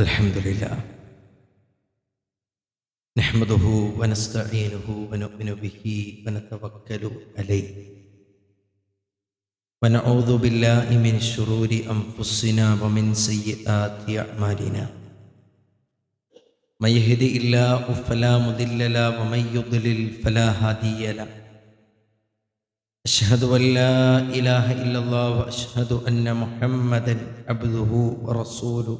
الحمد لله نحمده ونستعينه ونؤمن به ونتوكل عليه ونعوذ بالله من شرور انفسنا ومن سيئات اعمالنا من يهد الله فلا مضل له ومن يضلل فلا هادي له أشهد أن لا إله إلا الله وأشهد أن محمدا عبده ورسوله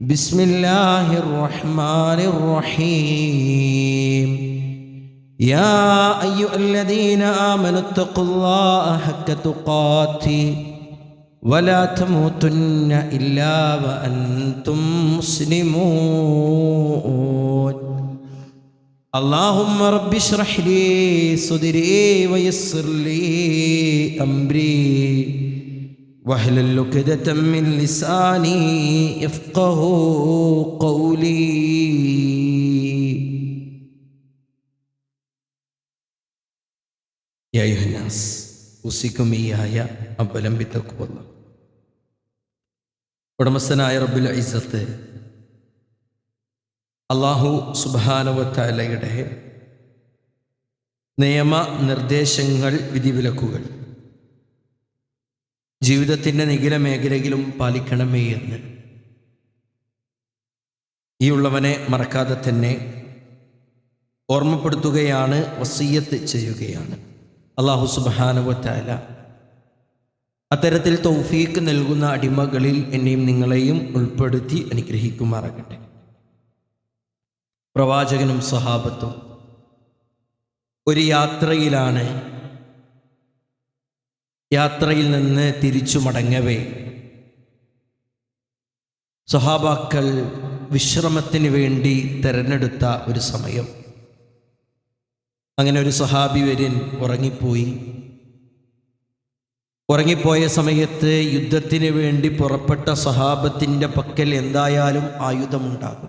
بسم الله الرحمن الرحيم. يا أيها الذين آمنوا اتقوا الله حق تقاته ولا تموتن إلا وأنتم مسلمون. اللهم رب اشرح لي صدري ويسر لي أمري. واحلل عقدة من لساني يفقه قولي يا أيها الناس أوصيكم إياي أولا بتقوى الله ഉടമസ്ഥനായ റബ്ബുൽ ഇസത്ത് അള്ളാഹു സുബാനവത്തലയുടെ നിയമ നിർദ്ദേശങ്ങൾ വിധിവിലക്കുകൾ ജീവിതത്തിന്റെ നിഖില മേഖലയിലും പാലിക്കണമേ എന്ന്. ഈ ഉള്ളവനെ മറക്കാതെ തന്നെ ഓർമ്മപ്പെടുത്തുകയാണ് വസീയത്ത് ചെയ്യുകയാണ്. അള്ളാഹു സുബാനുവത്താല അത്തരത്തിൽ തൗഫീക്ക് നൽകുന്ന അടിമകളിൽ എന്നെയും നിങ്ങളെയും ഉൾപ്പെടുത്തി അനുഗ്രഹിക്കുമാറാകട്ടെ. പ്രവാചകനും സഹാബത്തും ഒരു യാത്രയിലാണ് യാത്രയിൽ നിന്ന് തിരിച്ചു മടങ്ങവേ. സഹാബാക്കൾ വിശ്രമത്തിന് വേണ്ടി തിരഞ്ഞെടുത്ത ഒരു സമയം. അങ്ങനെ ഒരു സഹാബി വര്യൻ ഉറങ്ങിപ്പോയി. ഉറങ്ങിപ്പോയ സമയത്ത് യുദ്ധത്തിന് വേണ്ടി പുറപ്പെട്ട സഹാബത്തിന്റെ പക്കൽ എന്തായാലും ആയുധമുണ്ടാകും.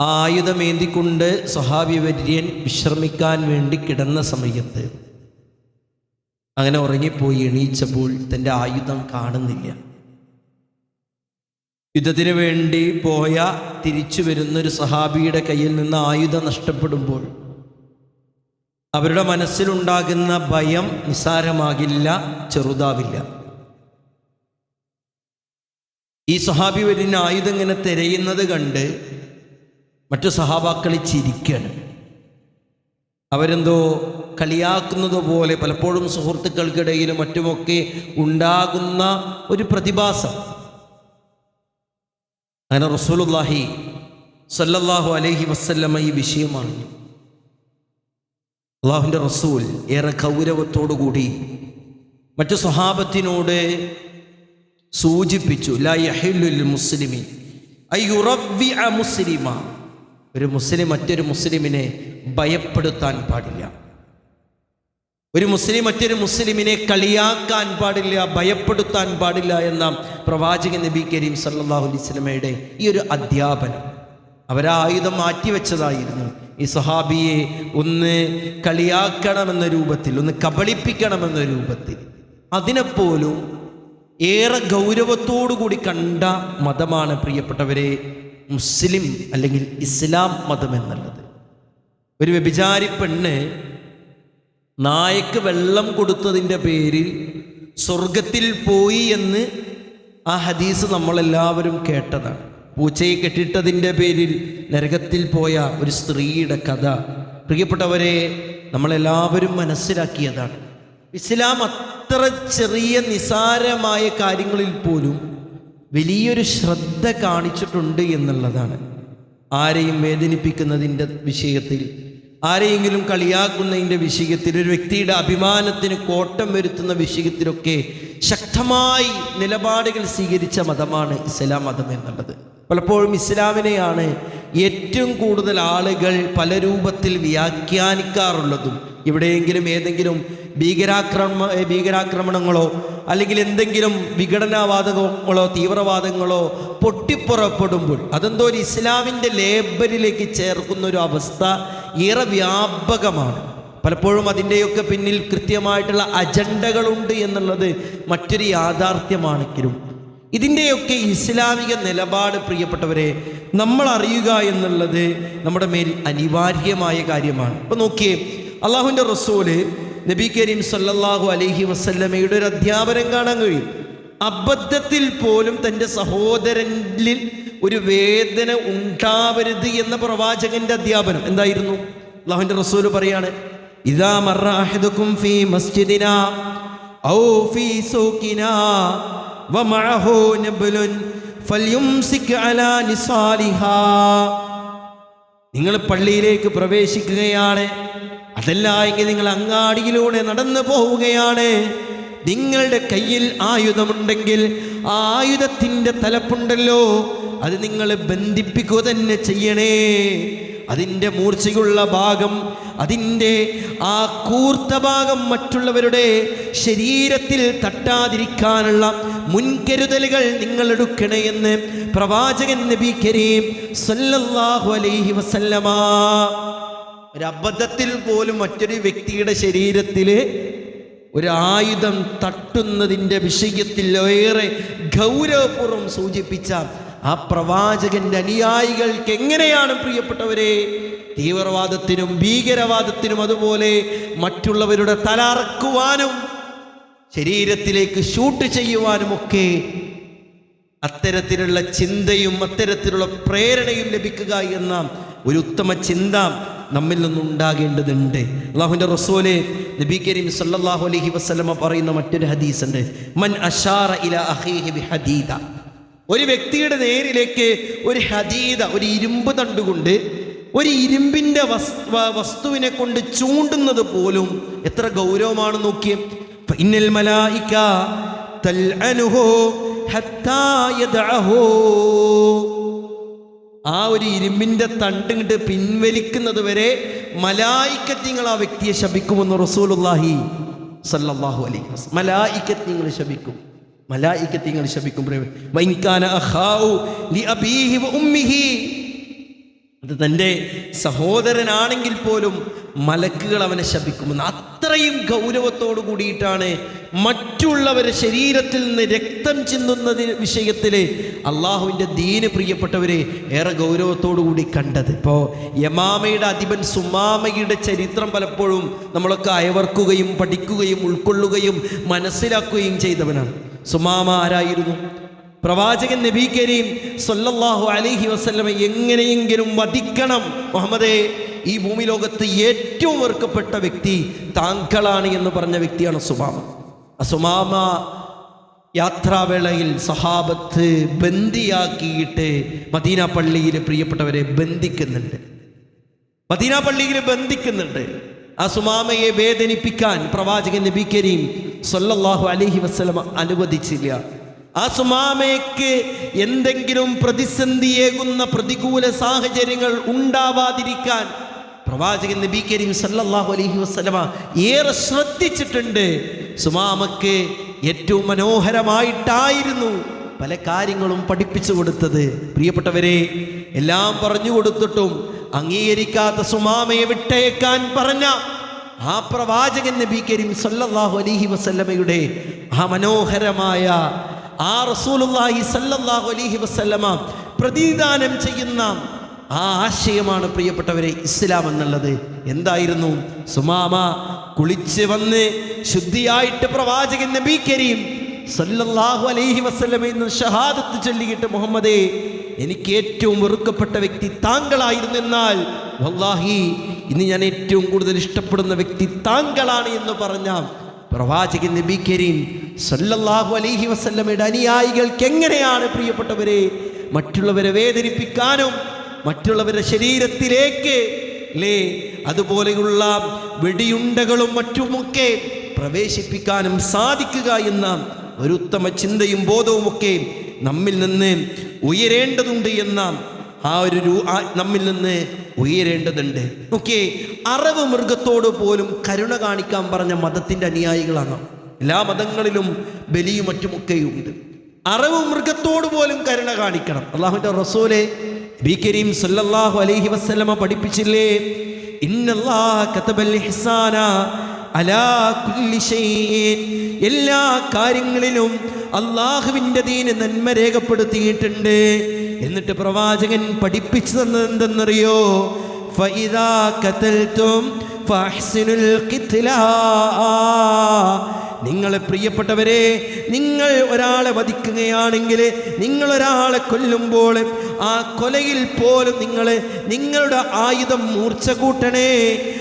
ആ ആയുധമേന്തിക്കൊണ്ട് സഹാബി വര്യൻ വിശ്രമിക്കാൻ വേണ്ടി കിടന്ന സമയത്ത് അങ്ങനെ ഉറങ്ങിപ്പോയി എണീച്ചപ്പോൾ തന്റെ ആയുധം കാണുന്നില്ല. യുദ്ധത്തിന് വേണ്ടി പോയ തിരിച്ചു വരുന്നൊരു സഹാബിയുടെ കയ്യിൽ നിന്ന് ആയുധം നഷ്ടപ്പെടുമ്പോൾ അവരുടെ മനസ്സിലുണ്ടാകുന്ന ഭയം നിസാരമാകില്ല ചെറുതാവില്ല. ഈ സഹാബി വരുന്ന ആയുധം ഇങ്ങനെ തിരയുന്നത് കണ്ട് മറ്റു സഹാബാക്കളി ചിരിക്കാണ്. അവരെന്തോ കളിയാക്കുന്നത് പോലെ പലപ്പോഴും സുഹൃത്തുക്കൾക്കിടയിലും മറ്റുമൊക്കെ ഉണ്ടാകുന്ന ഒരു പ്രതിഭാസം. അങ്ങനെ റസൂലുല്ലാഹി സല്ലല്ലാഹു അലൈഹി വസല്ലമ ഈ വിഷയമാണ്. അള്ളാഹുവിന്റെ റസൂൽ ഏറെ ഗൗരവത്തോടുകൂടി മറ്റു സ്വഹാബത്തിനോട് സൂചിപ്പിച്ചു ലാ യഹില്ലുൽ മുസ്ലിമി മുസ്ലിമ. ഒരു മുസ്ലിം മറ്റൊരു മുസ്ലിമിനെ ഭയപ്പെടുത്താൻ പാടില്ല. ഒരു മുസ്ലിം മറ്റൊരു മുസ്ലിമിനെ കളിയാക്കാൻ പാടില്ല ഭയപ്പെടുത്താൻ പാടില്ല എന്ന പ്രവാചക നബി കരീം സല്ലാഹു അലൈഹി സ്വലമയുടെ ഈ ഒരു അധ്യാപനം അവരായുധം മാറ്റിവെച്ചതായിരുന്നു. ഈ സഹാബിയെ ഒന്ന് കളിയാക്കണമെന്ന രൂപത്തിൽ ഒന്ന് കബളിപ്പിക്കണമെന്ന രൂപത്തിൽ അതിനെപ്പോലും ഏറെ കൂടി കണ്ട മതമാണ് പ്രിയപ്പെട്ടവരെ മുസ്ലിം അല്ലെങ്കിൽ ഇസ്ലാം മതം എന്നുള്ളത്. ഒരു വ്യഭിചാരി പെണ്ണ് നായക്ക് വെള്ളം കൊടുത്തതിന്റെ പേരിൽ സ്വർഗത്തിൽ പോയി എന്ന് ആ ഹദീസ് നമ്മളെല്ലാവരും കേട്ടതാണ്. പൂച്ചയെ കെട്ടിട്ടതിന്റെ പേരിൽ നരകത്തിൽ പോയ ഒരു സ്ത്രീയുടെ കഥ. പ്രിയപ്പെട്ടവരെ നമ്മളെല്ലാവരും മനസ്സിലാക്കിയതാണ്. ഇസ്ലാം അത്ര ചെറിയ നിസാരമായ കാര്യങ്ങളിൽ പോലും വലിയൊരു ശ്രദ്ധ കാണിച്ചിട്ടുണ്ട് എന്നുള്ളതാണ്. ആരെയും വേദനിപ്പിക്കുന്നതിന്റെ വിഷയത്തിൽ ആരെയെങ്കിലും കളിയാക്കുന്നതിന്റെ വിഷയത്തിൽ ഒരു വ്യക്തിയുടെ അഭിമാനത്തിന് കോട്ടം വരുത്തുന്ന വിഷയത്തിലൊക്കെ ശക്തമായി നിലപാടുകൾ സ്വീകരിച്ച മതമാണ് ഇസ്ലാം മതം എന്നുള്ളത്. പലപ്പോഴും ഇസ്ലാമിനെയാണ് ഏറ്റവും കൂടുതൽ ആളുകൾ പല രൂപത്തിൽ വ്യാഖ്യാനിക്കാറുള്ളതും. എവിടെയെങ്കിലും ഏതെങ്കിലും ഭീകരാക്രമ ഭീകരാക്രമണങ്ങളോ അല്ലെങ്കിൽ എന്തെങ്കിലും വിഘടനവാദങ്ങളോ തീവ്രവാദങ്ങളോ പൊട്ടിപ്പുറപ്പെടുമ്പോൾ അതെന്തോ ഒരു ഇസ്ലാമിന്റെ ലേബലിലേക്ക് ചേർക്കുന്ന ഒരു അവസ്ഥ ഏറെ വ്യാപകമാണ്. പലപ്പോഴും അതിന്റെയൊക്കെ പിന്നിൽ കൃത്യമായിട്ടുള്ള അജണ്ടകളുണ്ട് എന്നുള്ളത് മറ്റൊരു യാഥാർത്ഥ്യമാണെങ്കിലും ഇതിന്റെയൊക്കെ ഇസ്ലാമിക നിലപാട് പ്രിയപ്പെട്ടവരെ നമ്മൾ അറിയുക എന്നുള്ളത് നമ്മുടെ മേൽ അനിവാര്യമായ കാര്യമാണ്. ഇപ്പം നോക്കിയേ അള്ളാഹുവിന്റെ റസൂൽ നബി കരീം സല്ലാഹു അലഹി വസല്ലമയുടെ ഒരു അധ്യാപനം കാണാൻ കഴിയും. അബദ്ധത്തിൽ പോലും തന്റെ സഹോദരനിൽ ഒരു വേദന ഉണ്ടാവരുത് എന്ന പ്രവാചകന്റെ അധ്യാപനം എന്തായിരുന്നു? അള്ളാഹുവിന്റെ റസൂൽ പറയാണ് ഇതാ മറാഹിദുക്കും ഫീ മസ്ജിദിന ഔ ഫീ സൂക്കിന വമഅഹു നബ്ലുൻ ഫൽയുംസിക് അലാ നിസാലിഹാ. നിങ്ങൾ പള്ളിയിലേക്ക് പ്രവേശിക്കുകയാണ് അതല്ല എങ്കിൽ നിങ്ങൾ അങ്ങാടിയിലൂടെ നടന്നു പോവുകയാണ്. നിങ്ങളുടെ കയ്യിൽ ആയുധമുണ്ടെങ്കിൽ ആ ആയുധത്തിന്റെ തലപ്പുണ്ടല്ലോ. അത് നിങ്ങൾ ബന്ധിപ്പിക്കുക തന്നെ ചെയ്യണേ. അതിന്റെ മൂർച്ചയുള്ള ഭാഗം അതിന്റെ ആ കൂർത്ത ഭാഗം മറ്റുള്ളവരുടെ ശരീരത്തിൽ തട്ടാതിരിക്കാനുള്ള മുൻകരുതലുകൾ നിങ്ങൾ എടുക്കണേ എന്ന് പ്രവാചകൻ നബി കരീം സല്ലല്ലാഹു അലൈഹി വസല്ലമ ഒരു അബദ്ധത്തിൽ പോലും മറ്റൊരു വ്യക്തിയുടെ ശരീരത്തിൽ ഒരു ആയുധം തട്ടുന്നതിന്റെ വിഷയത്തിൽ ഏറെ ഗൗരവപൂർവം സൂചിപ്പിച്ച ആ പ്രവാചകന്റെ അനുയായികൾക്ക് എങ്ങനെയാണ് പ്രിയപ്പെട്ടവരെ? തീവ്രവാദത്തിനും ഭീകരവാദത്തിനും അതുപോലെ മറ്റുള്ളവരുടെ തലറക്കുവാനും ശരീരത്തിലേക്ക് ഷൂട്ട് ചെയ്യുവാനുമൊക്കെ അത്തരത്തിലുള്ള ചിന്തയും അത്തരത്തിലുള്ള പ്രേരണയും ലഭിക്കുക എന്ന ഒരു ഉത്തമ ചിന്ത നമ്മിൽ നിന്നുണ്ടാകേണ്ടതുണ്ട് അള്ളാഹുവിന്റെ റസൂലെ നബി കരീം സല്ലാഹു അലഹി വസ്ലമ പറയുന്ന മറ്റൊരു ഹദീസ് ഉണ്ട് മൻ അഷാറ ഇല അഖീഹി ബി ഹദീദ ഒരു വ്യക്തിയുടെ നേരിലേക്ക് ഒരു ഹദീദ ഒരു ഇരുമ്പ് തണ്ടുകൊണ്ട് ഒരു ഇരുമ്പിന്റെ വസ് വസ്തുവിനെ കൊണ്ട് ചൂണ്ടുന്നത് പോലും എത്ര ഗൗരവമാണ് നോക്കിയേ. ഫഇന്നൽ മലായിക തൽഅനുഹു ഹത്താ യദഅഹു. ആ ഒരു ഇരുമ്പിന്റെ തണ്ടിങ്ങിട്ട് പിൻവലിക്കുന്നത് വരെ മലായിക്കത്തിങ്ങൾ ആ വ്യക്തിയെ ശപിക്കുമെന്ന് റസൂലുള്ളാഹി സല്ലാഹു അലൈഹി വസല്ലം മലായിക്കത്തിങ്ങൾ ശപിക്കും. മലായിക്കത്തിങ്ങൾ ശപിക്കും അത് തന്റെ സഹോദരനാണെങ്കിൽ പോലും മലക്കുകൾ അവനെ ശപിക്കുമെന്ന്. അത്രയും ഗൗരവത്തോടു കൂടിയിട്ടാണ് മറ്റുള്ളവരുടെ ശരീരത്തിൽ നിന്ന് രക്തം ചിന്തുന്നതിന് വിഷയത്തിൽ അള്ളാഹുവിന്റെ ദീന് പ്രിയപ്പെട്ടവരെ ഏറെ ഗൗരവത്തോടു കൂടി കണ്ടത്. ഇപ്പോൾ യമാമയുടെ അധിപൻ സുമാമയുടെ ചരിത്രം പലപ്പോഴും നമ്മളൊക്കെ അയവർക്കുകയും പഠിക്കുകയും ഉൾക്കൊള്ളുകയും മനസ്സിലാക്കുകയും ചെയ്തവനാണ്. സുമാമ ആരായിരുന്നു? പ്രവാചകൻ നബി കരീം സൊല്ലാഹു അലൈഹി വസ്ലമ എങ്ങനെയെങ്കിലും വധിക്കണം. മുഹമ്മദേ ഈ ഭൂമി ലോകത്ത് ഏറ്റവും വെറുക്കപ്പെട്ട വ്യക്തി താങ്കളാണ് എന്ന് പറഞ്ഞ വ്യക്തിയാണ് സുമാമ. സുമാമ യാത്രാവേളയിൽ സഹാബത്ത് ബന്ദിയാക്കിയിട്ട് മദീന പള്ളിയിൽ പ്രിയപ്പെട്ടവരെ ബന്ധിക്കുന്നുണ്ട്. മദീന പള്ളിയിൽ ബന്ധിക്കുന്നുണ്ട്. ആ സുമാമയെ വേദനിപ്പിക്കാൻ പ്രവാചകൻ നബി കരീം സൊല്ലാഹു അലൈഹി വസ്ലമ അനുവദിച്ചില്ല. ആ സുമാമയ്ക്ക് എന്തെങ്കിലും പ്രതിസന്ധിയേകുന്ന പ്രതികൂല സാഹചര്യങ്ങൾ ഉണ്ടാവാതിരിക്കാൻ പ്രവാചകൻ നബി കരീം സല്ലല്ലാഹു അലൈഹി വസല്ലമ ഏറെ ശ്രദ്ധിച്ചിട്ടുണ്ട്. സുമാമക്ക് ഏറ്റവും മനോഹരമായിട്ടായിരുന്നു പല കാര്യങ്ങളും പഠിപ്പിച്ചു കൊടുത്തത്. പ്രിയപ്പെട്ടവരെ എല്ലാം പറഞ്ഞു കൊടുത്തിട്ടും അംഗീകരിക്കാത്ത സുമാമയെ വിട്ടയക്കാൻ പറഞ്ഞ ആ പ്രവാചകൻ നബി കരീം സല്ലല്ലാഹു അലൈഹി വസല്ലമയുടെ ആ മനോഹരമായ ആ റസൂലുള്ളാഹി സല്ലല്ലാഹു അലൈഹി വസല്ലമ പ്രതിദാനം ചെയ്യുന്ന ആ ആശയമാണ് പ്രിയപ്പെട്ടവരെ ഇസ്ലാം എന്നുള്ളത്. എന്തായിരുന്നു? സുമാമ കുളിച്ച് വന്ന് ശുദ്ധിയായിട്ട് പ്രവാചകൻ നബി കരീം സല്ലല്ലാഹു അലൈഹി വസല്ലമ എന്ന് ഷഹാദത്ത് ചൊല്ലിയിട്ട് മുഹമ്മദേ എനിക്ക് ഏറ്റവും വെറുക്കപ്പെട്ട വ്യക്തി താങ്കളായിരുന്നു എന്നാൽ വല്ലാഹി ഇന്ന് ഞാൻ ഏറ്റവും കൂടുതൽ ഇഷ്ടപ്പെടുന്ന വ്യക്തി താങ്കളാണ് എന്ന് പറഞ്ഞ പ്രവാചകൻ നബി കരീം സല്ലല്ലാഹു അലൈഹി വസല്ലമയുടെ അനുയായികൾക്ക് എങ്ങനെയാണ് പ്രിയപ്പെട്ടവരെ? മറ്റുള്ളവരെ വേദനിപ്പിക്കാനും മറ്റുള്ളവരുടെ ശരീരത്തിലേക്ക് ലേ അതുപോലെയുള്ള വെടിയുണ്ടകളും മറ്റുമൊക്കെ പ്രവേശിപ്പിക്കാനും സാധിക്കുക എന്ന ഒരു ഉത്തമ ചിന്തയും ബോധവുമൊക്കെ നമ്മിൽ നിന്ന് ഉയരേണ്ടതുണ്ട് എന്ന ആ ഒരു രൂ- നമ്മിൽ നിന്ന് ഉയരേണ്ടതുണ്ട്. ഓക്കെ അറവ് മൃഗത്തോട് പോലും കരുണ കാണിക്കാൻ പറഞ്ഞ മതത്തിന്റെ അനുയായികളാണ്. എല്ലാ മതങ്ങളിലും ബലിയും മറ്റുമൊക്കെയുണ്ട്. അറവ് മൃഗത്തോട് പോലും കരുണ കാണിക്കണം. അള്ളാഹുവിന്റെ റസൂലെ ബി കരീം സല്ലല്ലാഹു അലൈഹി വസ്ലമ പഠിപ്പിച്ചില്ലേ എല്ലാ കാര്യങ്ങളിലും അള്ളാഹുവിന്റെ ദീന് നന്മ രേഖപ്പെടുത്തിയിട്ടുണ്ട്. എന്നിട്ട് പ്രവാചകൻ പഠിപ്പിച്ചു തന്നത് എന്തെന്നറിയോ? നിങ്ങളെ പ്രിയപ്പെട്ടവരെ നിങ്ങൾ ഒരാളെ വധിക്കുകയാണെങ്കിൽ നിങ്ങൾ ഒരാളെ കൊല്ലുമ്പോൾ ആ കൊലയിൽ പോലും നിങ്ങൾ നിങ്ങളുടെ ആയുധം മൂർച്ച കൂട്ടണേ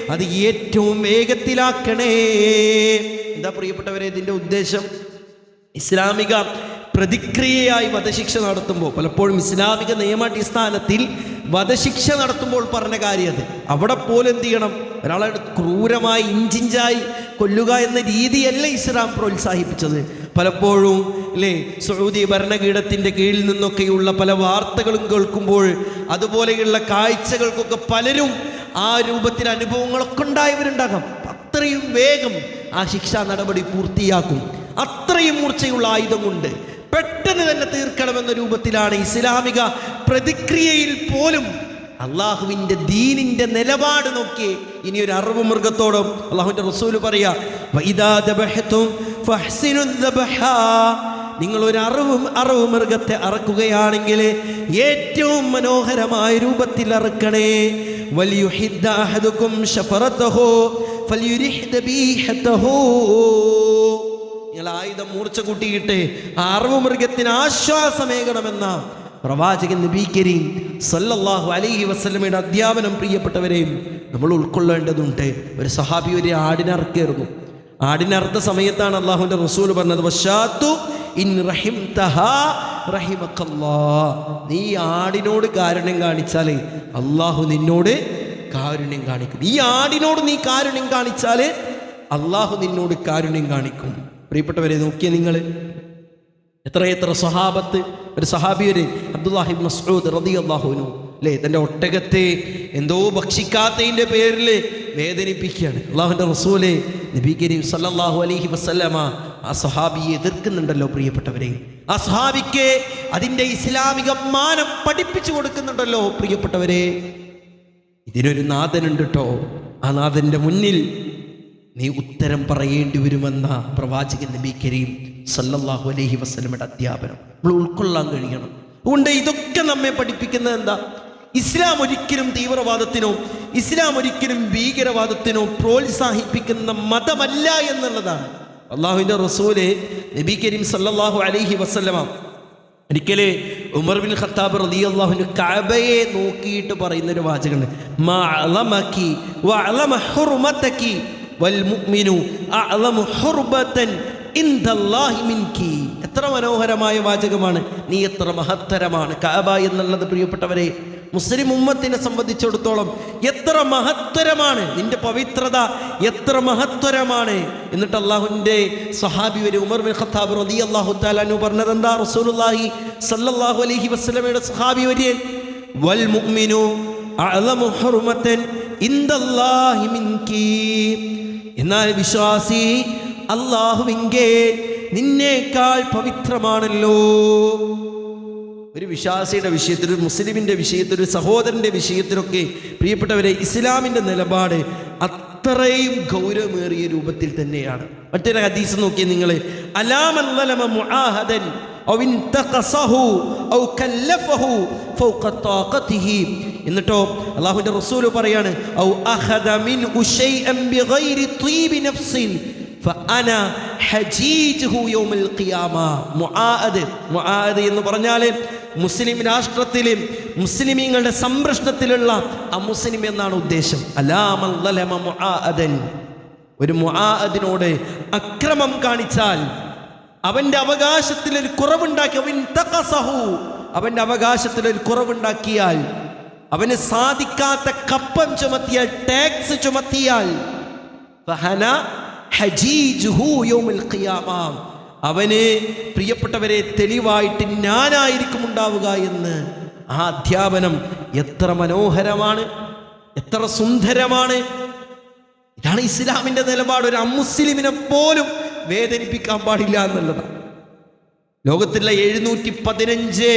അത് ഏറ്റവും വേഗത്തിലാക്കണേ. എന്താ പ്രിയപ്പെട്ടവരെ ഇതിന്റെ ഉദ്ദേശം? ഇസ്ലാമിക പ്രതിക്രിയയായി വധശിക്ഷ നടത്തുമ്പോൾ പലപ്പോഴും ഇസ്ലാമിക നിയമാടിസ്ഥാനത്തിൽ വധശിക്ഷ നടത്തുമ്പോൾ പറഞ്ഞ കാര്യം അത്. അവിടെ പോലും എന്ത് ചെയ്യണം? ഒരാളെ ക്രൂരമായി ഇഞ്ചിഞ്ചായി കൊല്ലുക എന്ന രീതിയല്ല ഇസ്ലാം പ്രോത്സാഹിപ്പിച്ചത്. പലപ്പോഴും അല്ലേ സൗദി ഭരണകീടത്തിന്റെ കീഴിൽ നിന്നൊക്കെയുള്ള പല വാർത്തകളും കേൾക്കുമ്പോൾ അതുപോലെയുള്ള കാഴ്ചകൾക്കൊക്കെ പലരും ആ രൂപത്തിൽ അനുഭവങ്ങളൊക്കെ ഉണ്ടായവരുണ്ടാകാം. അത്രയും വേഗം ആ ശിക്ഷാ നടപടി പൂർത്തിയാക്കും. അത്രയും മൂർച്ചയുള്ള ആയുധമുണ്ട് പെട്ടെന്ന് തന്നെ തീർക്കണമെന്ന രൂപത്തിലാണ് ഇസ്ലാമിക പ്രതിക്രിയയിൽ പോലും അള്ളാഹുവിന്റെ ദീനിന്റെ നിലപാട് നോക്കി ഇനി ഒരു അറിവ് മൃഗത്തോടും അള്ളാഹുവിന്റെ റസൂൽ പറയാ "വഇദാ ദബഹ്തും ഫഹ്സിനു നിങ്ങൾ ഒരു അറിവ് അറിവ് മൃഗത്തെ അറക്കുകയാണെങ്കിൽ ഏറ്റവും മനോഹരമായ രൂപത്തിൽ അറക്കണേ. വലിയുഹിദ്ദാഹദുക്കും ഷഫറത്തഹോ ഫലിയുരിഹ്ദബീഹത്തഹോ ഫലിയുരിഹ് ദബീഹത്തഹോ നിങ്ങൾ ആയുധം മൂർച്ച കൂട്ടിയിട്ട് അറിവ് മൃഗത്തിന് ആശ്വാസമേകണമെന്ന പ്രവാചകൻ നബി കരീം സല്ലല്ലാഹു അലൈഹി വസല്ലമയുടെ അധ്യാപനം പ്രിയപ്പെട്ടവരെയും നമ്മൾ ഉൾക്കൊള്ളേണ്ടതുണ്ട്. ഒരു സഹാബി ഒരു ആടിനറക്കായിരുന്നു ആടിനറുത്ത സമയത്താണ് അള്ളാഹുവിന്റെ റസൂൽ പറഞ്ഞത് വശാത്തു ഇൻ റഹിം റഹിമക്കല്ലാ. നീ ആടിനോട് കാരുണ്യം കാണിച്ചാൽ അള്ളാഹു നിന്നോട് കാരുണ്യം കാണിക്കും. ഈ ആടിനോട് നീ കാരുണ്യം കാണിച്ചാൽ അള്ളാഹു നിന്നോട് കാരുണ്യം കാണിക്കും. പ്രിയപ്പെട്ടവരെ നോക്കിയ നിങ്ങൾ എത്രയെത്ര സഹാബത്ത് ഒരു സഹാബി ഒരു അബ്ദുല്ലാഹിബ് മസ്ഊദ് റതി അള്ളാഹുനു അല്ലേ തന്റെ ഒട്ടകത്തെ എന്തോ ഭക്ഷിക്കാത്തതിന്റെ പേരിൽ വേദനിപ്പിക്കുകയാണ്. അള്ളാഹുന്റെ റസൂലെ നബി കരീം സല്ലാഹു അലഹി വസല്ലമ ആ സഹാബിയെ എതിർക്കുന്നുണ്ടല്ലോ പ്രിയപ്പെട്ടവരെ. ആ സഹാബിക്ക് അതിന്റെ ഇസ്ലാമിക മാനം പഠിപ്പിച്ചു കൊടുക്കുന്നുണ്ടല്ലോ പ്രിയപ്പെട്ടവരെ. ഇതിനൊരു നാഥനുണ്ട് കേട്ടോ ആ നാഥന്റെ മുന്നിൽ നീ ഉത്തരം പറയേണ്ടി വരുമെന്ന പ്രവാചകൻ നബി കരീം സല്ലല്ലാഹു അലൈഹി വസല്ലമയുടെ അധ്യാപനം. നമ്മൾ ഉൾക്കൊള്ളാൻ കഴിയണം. അതുകൊണ്ട് ഇതൊക്കെ നമ്മെ പഠിപ്പിക്കുന്നത് എന്താ? ഇസ്ലാം ഒരിക്കലും തീവ്രവാദത്തിനോ ഇസ്ലാം ഒരിക്കലും ഭീകരവാദത്തിനോ പ്രോത്സാഹിപ്പിക്കുന്ന മതമല്ല എന്നുള്ളതാണ്. അള്ളാഹുവിന്റെ റസൂൽ നബി കരീം സല്ലല്ലാഹു അലൈഹി വസല്ലമ ഒരിക്കൽ ഉമർ ബിൻ ഖത്താബ് റളിയല്ലാഹു കഅബയെ നോക്കിയിട്ട് പറയുന്ന ഒരു വാചകമുണ്ട് എത്ര മനോഹരമായ വാചകമാണ്. നീ എത്ര മഹത്തരമാണ്. കാബ എന്നുള്ളത് പ്രിയപ്പെട്ടവരെ മുസ്ലിം ഉമ്മത്തിനെ സംബന്ധിച്ചിടത്തോളം എത്ര മഹത്തരമാണ്. നിന്റെ പവിത്രത എത്ര മഹത്തരമാണ്. എന്നിട്ട് അള്ളാഹുവിന്റെ സഹാബി വരെ ഉമർ ബിൻ ഖത്താബ് റതി അള്ളാഹു താലാനു പറഞ്ഞത് എന്താ റസൂലുള്ളാഹി സല്ലല്ലാഹു അലൈഹി വസല്ലമയുടെ സഹാബി വര്യൻ വൽ മുഅ്മിനു അഅലമു ഹുർമതൻ ഇൻദല്ലാഹി മിൻകി. എന്നാൽ വിശ്വാസി അള്ളാഹുവിങ്കേ നിന്നേക്കാൾ പവിത്രമാണല്ലോ. ഒരു വിശ്വാസിയുടെ വിഷയത്തിൽ ഒരു മുസ്ലിമിന്റെ വിഷയത്തിൽ ഒരു സഹോദരന്റെ വിഷയത്തിലൊക്കെ പ്രിയപ്പെട്ടവരെ ഇസ്ലാമിന്റെ നിലപാട് അത്രയും ഗൗരവമേറിയ രൂപത്തിൽ തന്നെയാണ്. മറ്റൊരു ഹദീസ് നോക്കിയ നിങ്ങൾ അലാമല്ലമ ഔ ഇൻതഖസഹു ഔ എന്നിട്ടോ അള്ളാഹുവിന്റെ റസൂൽ പറയാണ് ഔ മിൻ ബിഗൈരി നഫ്സിൻ ഖിയാമ. എന്ന് പറഞ്ഞാൽ മുസ്ലിം രാഷ്ട്രത്തിലും മുസ്ലിമീങ്ങളുടെ സംരക്ഷണത്തിലുള്ള ആ മുസ്ലിം എന്നാണ് ഉദ്ദേശം. മുആദൻ. ഒരു മുആദിനോട് അക്രമം കാണിച്ചാൽ അവന്റെ അവകാശത്തിൽ ഒരു കുറവുണ്ടാക്കി അവൻ തഖസഹു. അവന്റെ അവകാശത്തിൽ ഒരു കുറവുണ്ടാക്കിയാൽ അവന് സാധിക്കാത്ത കപ്പം ചുമത്തിയാൽ ടാക്സ് ചുമത്തിയാൽ അവന് പ്രിയപ്പെട്ടവരെ തെളിവായിട്ട് ഞാനായിരിക്കും ഉണ്ടാവുക എന്ന് ആ അധ്യാപനം എത്ര മനോഹരമാണ് എത്ര സുന്ദരമാണ്. ഇതാണ് ഇസ്ലാമിന്റെ നിലപാട്. ഒരു അമുസ്ലിമിനെ പോലും വേദനിപ്പിക്കാൻ പാടില്ല എന്നുള്ളതാണ്. ലോകത്തിലെ എഴുന്നൂറ്റി പതിനഞ്ച്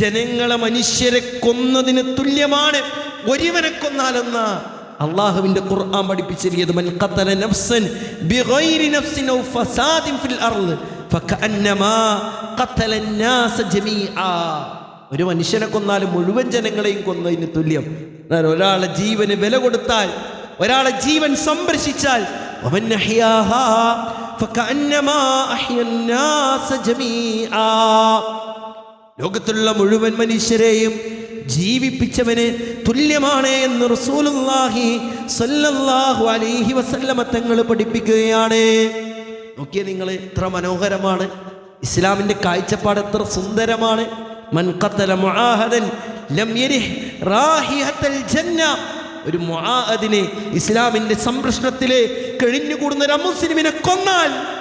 ജനങ്ങളെ മനുഷ്യരെ കൊന്നതിന് തുല്യമാണ്. ഒരുവനെ കൊന്നാലെന്ന അള്ളാഹുവിന്റെ ഖുർആൻ പഠിപ്പിച്ചിരിക്കുന്നത്. മൻ ഖത്തല നഫ്സൻ ബിഗൈരി നഫ്സിൻ ഔ ഫസാദിൻ ഫിൽ അർൾ ഫകഅന്നമാ ഖത്തല നാസ ജമീആ. ഒരു മനുഷ്യനെ കൊന്നാൽ മുഴുവൻ ജനങ്ങളെയും കൊന്നതിന് തുല്യം. എന്നാൽ ഒരാളെ ജീവന് വില കൊടുത്താൽ ഒരാളെ ജീവൻ സംരക്ഷിച്ചാൽ അവൻ അഹ്യാഹാ ഫകഅന്നമാ അഹ്യ الناس ജമീആ ലോകത്തുള്ള മുഴുവൻ മനുഷ്യരെയും ജീവിപ്പിച്ചവന് തുല്യമാണ് എന്ന് റസൂലുള്ളാഹി സ്വല്ലല്ലാഹു അലൈഹി വസല്ലമ തങ്ങൾ പഠിപ്പിക്കുകയാണ് നോക്കിയ നിങ്ങൾ എത്ര മനോഹരമാണ് ഇസ്ലാമിന്റെ കാഴ്ചപ്പാട് എത്ര സുന്ദരമാണ് മൻ ഖത്തല മുആഹദൻ ലം യരിഹ് റാഹിഹത്തൽ ജന്ന ഒരു മുആഹദിനെ ഇസ്ലാമിന്റെ സംരക്ഷണത്തിലെ കഴിഞ്ഞുകൂടുന്ന ഒരു അമുസ്ലിമിനെ കൊന്നാൽ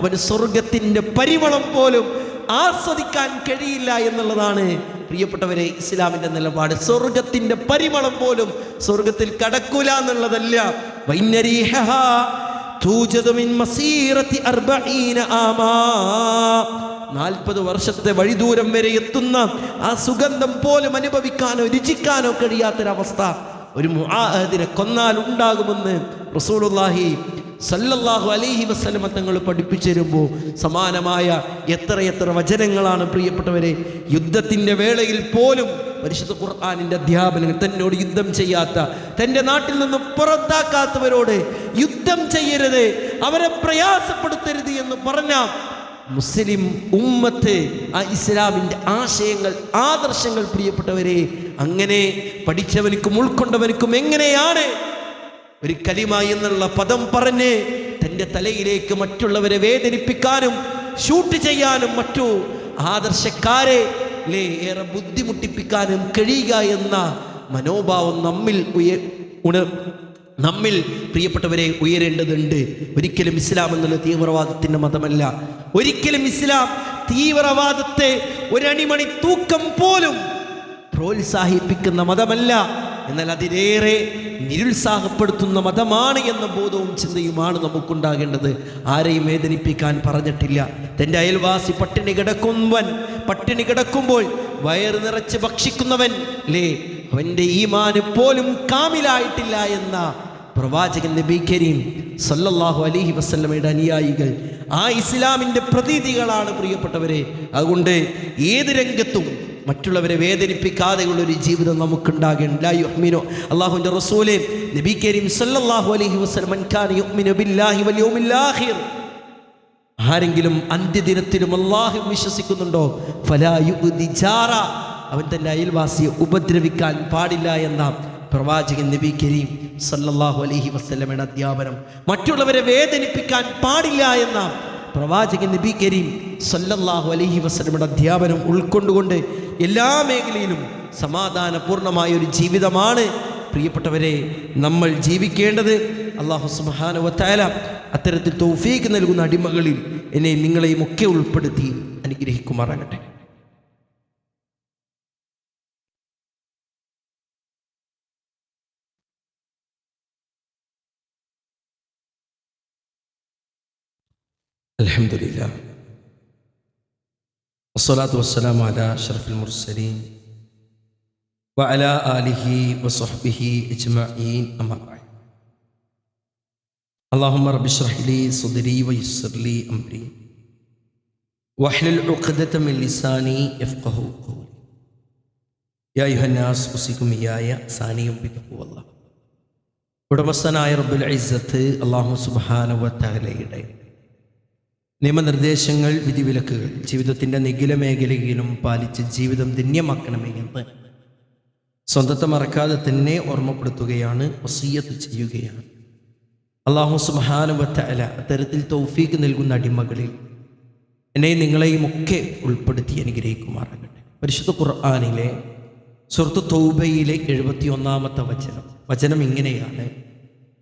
അവന് സ്വർഗത്തിന്റെ പരിമളം പോലും ആസ്വദിക്കാൻ കഴിയില്ല എന്നുള്ളതാണ് പ്രിയപ്പെട്ടവരെ ഇസ്ലാമിന്റെ നിലപാട്. സ്വർഗത്തിന്റെ പരിമളം പോലും സ്വർഗത്തിൽ കടക്കൂല എന്നുള്ളതല്ല. വൈനരീഹ തൂജദു മിൻ മസീറത്തി അർബഈന ആമാ. നാൽപ്പത് വർഷത്തെ വഴിദൂരം വരെ എത്തുന്ന ആ സുഗന്ധം പോലും അനുഭവിക്കാനോ രുചിക്കാനോ കഴിയാത്തൊരവസ്ഥ. ഒരു മുആഹദിനെ കൊന്നാൽ ഉണ്ടാകുമെന്ന് റസൂലുള്ളാഹി സല്ലല്ലാഹു അലൈഹി വസല്ലമ തങ്ങൾ പഠിപ്പിച്ചു തരുമ്പോൾ സമാനമായ എത്രയെത്ര വചനങ്ങളാണ് പ്രിയപ്പെട്ടവരെ. യുദ്ധത്തിന്റെ വേളയിൽ പോലും പരിശുദ്ധ ഖുർആാനിന്റെ അധ്യാപനങ്ങൾ തന്നോട് യുദ്ധം ചെയ്യാത്ത തന്റെ നാട്ടിൽ നിന്ന് പുറത്താക്കാത്തവരോട് യുദ്ധം ചെയ്യരുത് അവരെ പ്രയാസപ്പെടുത്തരുത് എന്ന് പറഞ്ഞ മുസ്ലിം ഉമ്മത്ത് ആ ഇസ്ലാമിന്റെ ആശയങ്ങൾ ആദർശങ്ങൾ പ്രിയപ്പെട്ടവരെ അങ്ങനെ പഠിച്ചവനിക്കും ഉൾക്കൊണ്ടവനിക്കും എങ്ങനെയാണ്? ഒരു കലിമ എന്നുള്ള പദം പറഞ്ഞ് തന്റെ തലയിലേക്ക് മറ്റുള്ളവരെ വേദനിപ്പിക്കാനും ഷൂട്ട് ചെയ്യാനും മറ്റു ആദർശക്കാരെ ഏറെ ബുദ്ധിമുട്ടിപ്പിക്കാനും കഴിയുക എന്ന മനോഭാവം നമ്മിൽ ഉയ ഉണ നമ്മിൽ പ്രിയപ്പെട്ടവരെ ഉയരേണ്ടതുണ്ട്. ഒരിക്കലും ഇസ്ലാം എന്നുള്ള തീവ്രവാദത്തിന്റെ മതമല്ല. ഒരിക്കലും ഇസ്ലാം തീവ്രവാദത്തെ ഒരണിമണി തൂക്കം പോലും പ്രോത്സാഹിപ്പിക്കുന്ന മതമല്ല. എന്നാൽ അതിലേറെ നിരുത്സാഹപ്പെടുത്തുന്ന മതമാണ് എന്ന ബോധവും ചിന്തയുമാണ് നമുക്കുണ്ടാകേണ്ടത്. ആരെയും വേദനിപ്പിക്കാൻ പറഞ്ഞിട്ടില്ല. തന്റെ അയൽവാസി പട്ടിണി കിടക്കുന്നവൻ പട്ടിണി കിടക്കുമ്പോൾ വയറ് നിറച്ച് ഭക്ഷിക്കുന്നവൻ ലേ അവന്റെ ഈമാന് പോലും കാമിലായിട്ടില്ല എന്ന പ്രവാചകൻ നബി കരീം സല്ലല്ലാഹു അലൈഹി വസല്ലമയുടെ അനുയായികൾ ആ ഇസ്ലാമിന്റെ പ്രതീതികളാണ് പ്രിയപ്പെട്ടവരെ. അതുകൊണ്ട് ഏത് രംഗത്തും മറ്റുള്ളവരെ വേദനിപ്പിക്കാതെയുള്ള ഒരു ജീവിതം നമുക്കുണ്ടാകേണ്ടോ. അള്ളാഹുവിന്റെ റസൂലെ നബി കരീം സല്ലല്ലാഹു അലൈഹി ആഖിർ ആരെങ്കിലും അന്ത്യദിനത്തിലും അള്ളാഹു വിശ്വസിക്കുന്നുണ്ടോ? ഫലായു അവൻ തന്റെ അയൽവാസിയെ ഉപദ്രവിക്കാൻ പാടില്ല എന്ന പ്രവാചകൻ നബി കരീം സല്ലല്ലാഹു അലൈഹി വസല്ലമയുടെ അധ്യാപനം. മറ്റുള്ളവരെ വേദനിപ്പിക്കാൻ പാടില്ല എന്ന പ്രവാചകൻ നബി കരീം സല്ലല്ലാഹു അലൈഹി വസല്ലമയുടെ അധ്യാപനം ഉൾക്കൊണ്ടുകൊണ്ട് എല്ലാ മേഖലയിലും സമാധാനപൂർണമായ ഒരു ജീവിതമാണ്. പ്രിയപ്പെട്ടവരെ നമ്മൾ ജീവിക്കേണ്ടത് അള്ളാഹു തആല അത്തരത്തിൽ തൗഫീക്ക് നൽകുന്ന അടിമകളിൽ എന്നെ നിങ്ങളെയും ഒക്കെ ഉൾപ്പെടുത്തി അനുഗ്രഹിക്കുമാറാകട്ടെ. അൽഹംദുലില്ലാ والصلاة والسلام على أشرف المرسلين وعلى آله وصحبه أجمعين أما بعد اللهم رب اشرح لي صدري ويسر لي أمري واحلل عقدة من لساني يفقه قولي يا أيها الناس أوصيكم إياي ثانيا بتقوى الله ഉടമസ്ഥനായ റബ്ബുൽ ഇസ്സത്ത് അള്ളാഹു സുബാനവ തഹലയുടെ നിയമനിർദ്ദേശങ്ങൾ വിധിവിലക്കുകൾ ജീവിതത്തിന്റെ നിഖില മേഖലയിലും പാലിച്ച് ജീവിതം ധന്യമാക്കണമെന്ന് സ്വന്തത്തെ മറക്കാതെ തന്നെ ഓർമ്മപ്പെടുത്തുകയാണ് വസീയത്ത് ചെയ്യുകയാണ്. അള്ളാഹു സുബാനുവത്ത അല അത്തരത്തിൽ തൗഫീക്ക് നൽകുന്ന അടിമകളിൽ എന്നെയും നിങ്ങളെയും ഒക്കെ ഉൾപ്പെടുത്തി അനുഗ്രഹിക്കുമാറാകട്ടെ. പരിശുദ്ധ ഖുർആാനിലെ സുഹൃത്ത് തൗബയിലെ എഴുപത്തി ഒന്നാമത്തെ വചനം. വചനം ഇങ്ങനെയാണ്.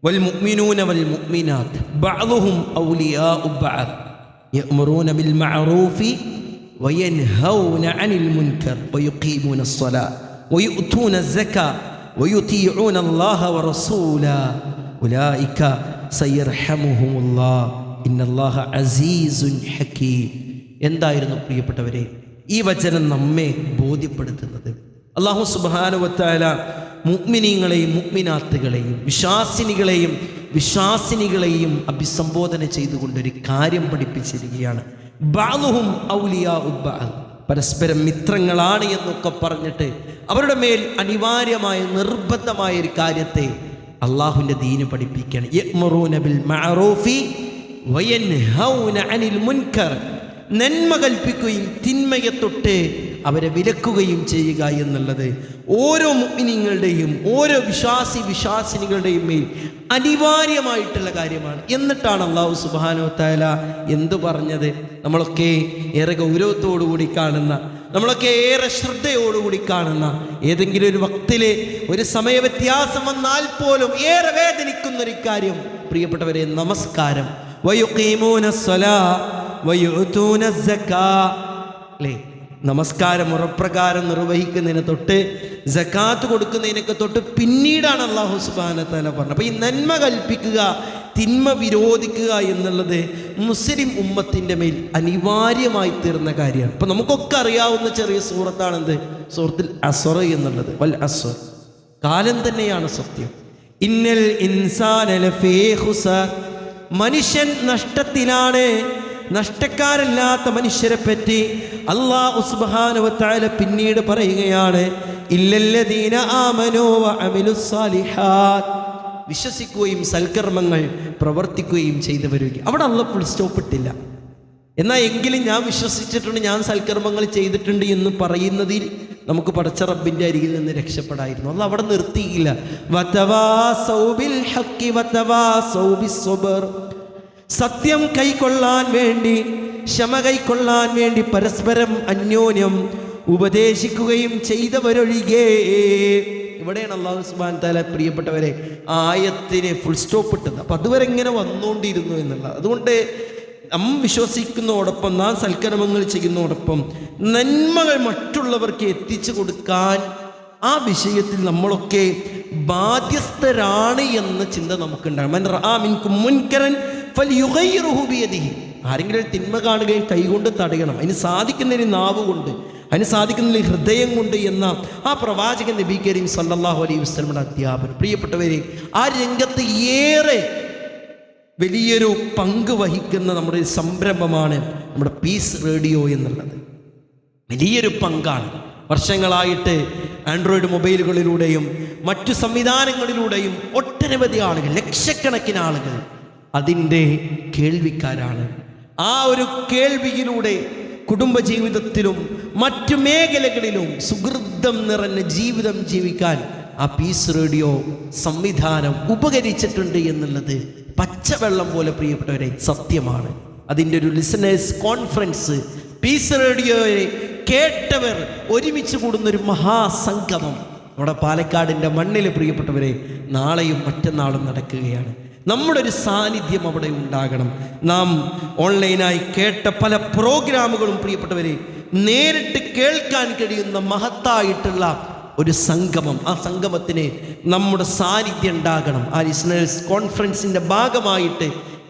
വൽ മുഅ്മിനൂന വൽ മുഅ്മിനാത്ത് ബഅദുഹും ഔലിയാഉ ബഅദ്. يأمرون بالمعروف وينهون عن المنكر ويقيمون الصلاة ويؤتون الزكاة ويطيعون الله ورسوله أولئك سيرحمهم الله إن الله عزيز حكيم എന്തായിരുന്നു പ്രിയപ്പെട്ടവരെ ഈ വചനം നമ്മെ ബോധ്യപ്പെടുത്തുന്നത് അള്ളാഹു സുബാനുവത്തായ മുഗ്മിനീങ്ങളെയും മുഗ്മിനാത്തുകളെയും വിശ്വാസിനികളെയും വിശ്വാസിനികളെയും അഭിസംബോധന ചെയ്തുകൊണ്ടൊരു കാര്യം പഠിപ്പിച്ചിരിക്കുകയാണ്. ബാലുഹും ഔലിയ ഉബ്ബാൽ പരസ്പരം മിത്രങ്ങളാണ് എന്നൊക്കെ പറഞ്ഞിട്ട് അവരുടെ മേൽ അനിവാര്യമായ നിർബന്ധമായ ഒരു കാര്യത്തെ അള്ളാഹുവിന്റെ ദീന് പഠിപ്പിക്കുകയാണ്. ബിൽ മഅറൂഫി അനിൽ മുൻകർ. നന്മ കൽപ്പിക്കുകയും തിന്മയെ തൊട്ട് അവരെ വിലക്കുകയും ചെയ്യുക എന്നുള്ളത് ഓരോ മുഗ്നിങ്ങളുടെയും ഓരോ വിശ്വാസി വിശ്വാസിനികളുടെയും മേൽ അനിവാര്യമായിട്ടുള്ള കാര്യമാണ്. എന്നിട്ടാണ് അള്ളാഹു സുബാനോ താല എന്തു പറഞ്ഞത്? നമ്മളൊക്കെ ഏറെ ഗൗരവത്തോടുകൂടി കാണുന്ന നമ്മളൊക്കെ ഏറെ ശ്രദ്ധയോടുകൂടി കാണുന്ന ഏതെങ്കിലും ഒരു വക്തിൽ ഒരു സമയവ്യത്യാസം വന്നാൽ പോലും ഏറെ വേദനിക്കുന്ന ഒരു കാര്യം. പ്രിയപ്പെട്ടവരെ നമസ്കാരം. വയുക്കീമൂന സ്വലാ അല്ലേ? നമസ്കാരം ഉറപ്രകാരം നിർവഹിക്കുന്നതിന് തൊട്ട് ജക്കാത്ത് കൊടുക്കുന്നതിനൊക്കെ തൊട്ട് പിന്നീടാണ് അള്ളാഹു സുബാന തല പറഞ്ഞത്. അപ്പോൾ ഈ നന്മ കൽപ്പിക്കുക തിന്മ വിരോധിക്കുക എന്നുള്ളത് മുസ്ലിം ഉമ്മത്തിന്റെ മേൽ അനിവാര്യമായി തീർന്ന കാര്യമാണ്. അപ്പം നമുക്കൊക്കെ അറിയാവുന്ന ചെറിയ സൂറത്താണെന്ത്? സൂറത്തിൽ അസറ എന്നുള്ളത്. വൽ അസർ കാലം തന്നെയാണ് സത്യം. ഇന്നൽ ഇൻസാന മനുഷ്യൻ നഷ്ടത്തിലാണ് നഷ്ടക്കാരല്ലാത്ത മനുഷ്യരെ പറ്റി അള്ളാഹു സുബ്ഹാനഹു പിന്നീട് പറയുകയാണ് ഇല്ലല്ലദീന വിശ്വസിക്കുകയും സൽക്കർമ്മങ്ങൾ പ്രവർത്തിക്കുകയും ചെയ്തു വരിക. അവിടെ അള്ള ഫുൾ സ്റ്റോപ്പ് ഇട്ടില്ല. എന്നാൽ എങ്കിലും ഞാൻ വിശ്വസിച്ചിട്ടുണ്ട് ഞാൻ സൽക്കർമ്മങ്ങൾ ചെയ്തിട്ടുണ്ട് എന്ന് പറയുന്നതിൽ നമുക്ക് പടച്ച റബ്ബിന്റെ അരികിൽ നിന്ന് രക്ഷപ്പെടായിരുന്നു. അല്ല അവിടെ നിർത്തിയില്ല. സത്യം കൈക്കൊള്ളാൻ വേണ്ടി ക്ഷമ കൈക്കൊള്ളാൻ വേണ്ടി പരസ്പരം അന്യോന്യം ഉപദേശിക്കുകയും ചെയ്തവരൊഴികെ. ഇവിടെയാണ് അള്ളാഹു സുബാൻ താല പ്രിയപ്പെട്ടവരെ ആയത്തിന് ഫുൾ സ്റ്റോപ്പ് ഇട്ടത്. അപ്പം അതുവരെ ഇങ്ങനെ വന്നുകൊണ്ടിരുന്നു എന്നുള്ള. അതുകൊണ്ട് നാം വിശ്വസിക്കുന്നതോടൊപ്പം നാം സൽക്കർമ്മങ്ങൾ ചെയ്യുന്നതോടൊപ്പം നന്മകൾ മറ്റുള്ളവർക്ക് എത്തിച്ചു കൊടുക്കാൻ ആ വിഷയത്തിൽ നമ്മളൊക്കെ ബാധ്യസ്ഥരാണ് എന്ന ചിന്ത നമുക്കുണ്ടാകും. മുൻകരൻ ആരെങ്കിലും തിന്മ കാണുകയും കൈകൊണ്ട് തടയണം. അതിന് സാധിക്കുന്നതിന് നാവ് കൊണ്ട് അതിന് സാധിക്കുന്നതിന് ഹൃദയം കൊണ്ട് എന്ന ആ പ്രവാചകൻ നബി കരീം സല്ലാഹു അലൈഹി വസ്ലമിയുടെ അധ്യാപനം. പ്രിയപ്പെട്ടവരെ ആ രംഗത്ത് ഏറെ വലിയൊരു പങ്ക് വഹിക്കുന്ന നമ്മുടെ സംരംഭമാണ് നമ്മുടെ പീസ് റേഡിയോ എന്നുള്ളത്. വലിയൊരു പങ്കാണ്. വർഷങ്ങളായിട്ട് ആൻഡ്രോയിഡ് മൊബൈലുകളിലൂടെയും മറ്റു സംവിധാനങ്ങളിലൂടെയും ഒട്ടനവധി ആളുകൾ ലക്ഷക്കണക്കിന് ആളുകൾ അതിന്റെ കേൾവിക്കാരാണ്. ആ ഒരു കേൾവിയിലൂടെ കുടുംബജീവിതത്തിലും മറ്റു മേഖലകളിലും സുഹൃതം നിറഞ്ഞ ജീവിതം ജീവിക്കാൻ ആ പീസ് റേഡിയോ സംവിധാനം ഉപകരിച്ചിട്ടുണ്ട് എന്നുള്ളത് പച്ചവെള്ളം പോലെ പ്രിയപ്പെട്ടവരെ സത്യമാണ്. അതിന്റെ ഒരു ലിസണേഴ്സ് കോൺഫറൻസ് പീസ് റേഡിയോയെ കേട്ടവർ ഒരുമിച്ച് കൂടുന്നൊരു മഹാസംഗമം നമ്മുടെ പാലക്കാടിന്റെ മണ്ണിൽ പ്രിയപ്പെട്ടവരെ നാളെയും മറ്റന്നാളും നടക്കുകയാണ്. നമ്മുടെ ഒരു സാന്നിധ്യം അവിടെ ഉണ്ടാകണം. നാം ഓൺലൈനായി കേട്ട പല പ്രോഗ്രാമുകളും പ്രിയപ്പെട്ടവരെ നേരിട്ട് കേൾക്കാൻ കഴിയുന്ന മഹത്തായിട്ടുള്ള ഒരു സംഗമം. ആ സംഗമത്തിന് നമ്മുടെ സാന്നിധ്യം ഉണ്ടാകണം. ആ ലിസണേഴ്സ് കോൺഫറൻസിന്റെ ഭാഗമായിട്ട്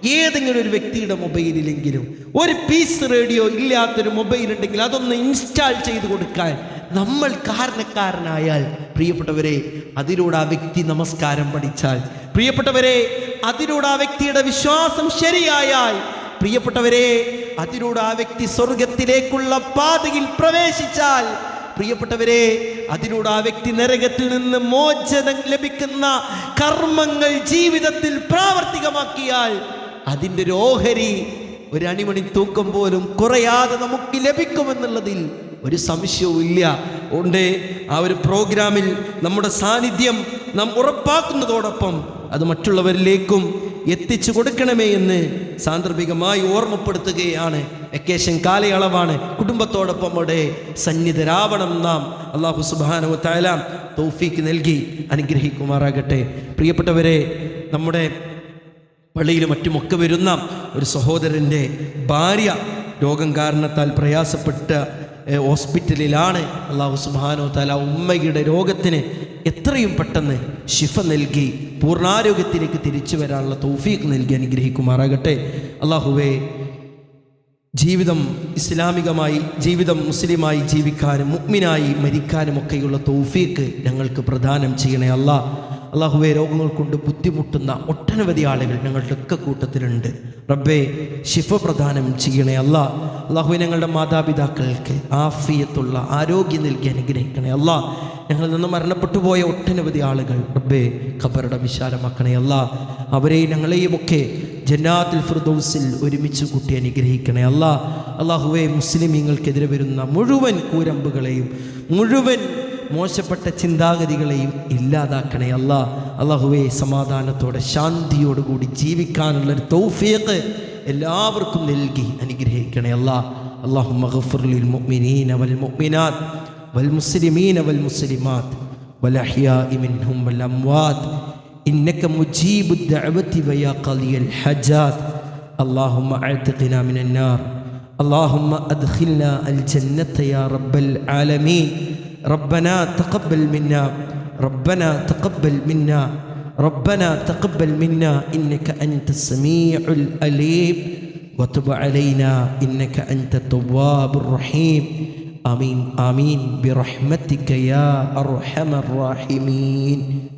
ഏതെങ്കിലും ഒരു വ്യക്തിയുടെ മൊബൈലിലെങ്കിലും ഒരു പീസ് റേഡിയോ ഇല്ലാത്തൊരു മൊബൈൽ ഉണ്ടെങ്കിൽ അതൊന്ന് ഇൻസ്റ്റാൾ ചെയ്ത് കൊടുക്കാൻ നമ്മൾ കാരണക്കാരനായാൽ പ്രിയപ്പെട്ടവരെ അതിലൂടെ ആ വ്യക്തി നമസ്കാരം പഠിച്ചാൽ പ്രിയപ്പെട്ടവരെ അതിലൂടെ ആ വ്യക്തിയുടെ വിശ്വാസം ശരിയായാൽ പ്രിയപ്പെട്ടവരെ അതിലൂടെ ആ വ്യക്തി സ്വർഗത്തിലേക്കുള്ള പാതയിൽ പ്രവേശിച്ചാൽ പ്രിയപ്പെട്ടവരെ അതിലൂടെ ആ വ്യക്തി നരകത്തിൽ നിന്ന് മോചനം ലഭിക്കുന്ന കർമ്മങ്ങൾ ജീവിതത്തിൽ പ്രാവർത്തികമാക്കിയാൽ അതിന്റെ ഒരു ഓഹരി ഒരു അണിമണി തൂക്കം പോലും കുറയാതെ നമുക്ക് ലഭിക്കുമെന്നുള്ളതിൽ ഒരു സംശയവും ഇല്ല. ഉണ്ട് ആ ഒരു പ്രോഗ്രാമിൽ നമ്മുടെ സാന്നിധ്യം നാം ഉറപ്പാക്കുന്നതോടൊപ്പം അത് മറ്റുള്ളവരിലേക്കും എത്തിച്ചു കൊടുക്കണമേ എന്ന് സാന്ദർഭികമായി ഓർമ്മപ്പെടുത്തുകയാണ്. വെക്കേഷൻ കാലയളവാണ്. കുടുംബത്തോടൊപ്പം അവിടെ സന്നിധരാവണം നാം. അള്ളാഹു സുബാനു തായാലാം തൗഫീക്ക് നൽകി അനുഗ്രഹിക്കുമാറാകട്ടെ. പ്രിയപ്പെട്ടവരെ നമ്മുടെ പള്ളിയിൽ മറ്റുമൊക്കെ വരുന്ന ഒരു സഹോദരന്റെ ഭാര്യ രോഗം കാരണത്താൽ പ്രയാസപ്പെട്ട ഹോസ്പിറ്റലിലാണ് അള്ളാഹു സുബാനോ താല ഉമ്മയുടെ രോഗത്തിന് എത്രയും പെട്ടെന്ന് ശിഫ നൽകി പൂർണാരോഗ്യത്തിലേക്ക് തിരിച്ചു വരാനുള്ള തൗഫീഖ് നൽകി അനുഗ്രഹിക്കുമാറാകട്ടെ. അള്ളാഹുവേ ജീവിതം ഇസ്ലാമികമായി ജീവിതം മുസ്ലിമായി ജീവിക്കാനും മുഗ്മിനായി മരിക്കാനുമൊക്കെയുള്ള തൗഫീക്ക് ഞങ്ങൾക്ക് പ്രദാനം ചെയ്യണേ അല്ല അള്ളാഹുവെ രോഗങ്ങൾ കൊണ്ട് ബുദ്ധിമുട്ടുന്ന ഒട്ടനവധി ആളുകൾ ഞങ്ങളുടെ ഒക്കെ കൂട്ടത്തിലുണ്ട്. റബ്ബേ ശിഫ പ്രദാനം ചെയ്യണേ അല്ല അള്ളാഹുവെ ഞങ്ങളുടെ മാതാപിതാക്കൾക്ക് ആഫിയത്തുള്ള ആരോഗ്യം നൽകി അനുഗ്രഹിക്കണേ അല്ല ഞങ്ങളിൽ നിന്ന് മരണപ്പെട്ടു പോയ ഒട്ടനവധി ആളുകൾ റബ്ബേ ഖബറുടെ വിശാലമാക്കണേ അല്ല അവരെയും ഞങ്ങളെയും ഒക്കെ ജന്നാത്തിൽ ഫിർദൗസിൽ ഒരുമിച്ച് കൂട്ടി അനുഗ്രഹിക്കണേ അല്ല അള്ളാഹുവെ മുസ്ലിമീങ്ങൾക്കെതിരെ വരുന്ന മുഴുവൻ കൂരമ്പുകളെയും മുഴുവൻ മോശപ്പെട്ട ചിന്താഗതികളെയും ഇല്ലാതാക്കണേ അല്ലാ അള്ളാഹുവെ സമാധാനത്തോടെ ശാന്തിയോടുകൂടി ജീവിക്കാനുള്ളൊരു തൗഫീഖ് എല്ലാവർക്കും നൽകി അനുഗ്രഹിക്കണേ അല്ലാ അള്ളാഹു മഹഫുർലിൽ മുഅ്മിനീന വൽ മുഅ്മിനാത്ത് വൽ മുസ്ലിമീന വൽ മുസ്ലിമാത്ത് والأحياء منهم والأموات إنك مجيب الدعوة ويا قضي الحاجات اللهم اعتقنا من النار اللهم أدخلنا الجنة يا رب العالمين ربنا تقبل منا. ربنا تقبل منا. ربنا تقبل منا. إنك أنت السميع الأليم. وتب علينا. إنك أنت التواب الرحيم. آمين. آمين. برحمتك يا أرحم الراحمين.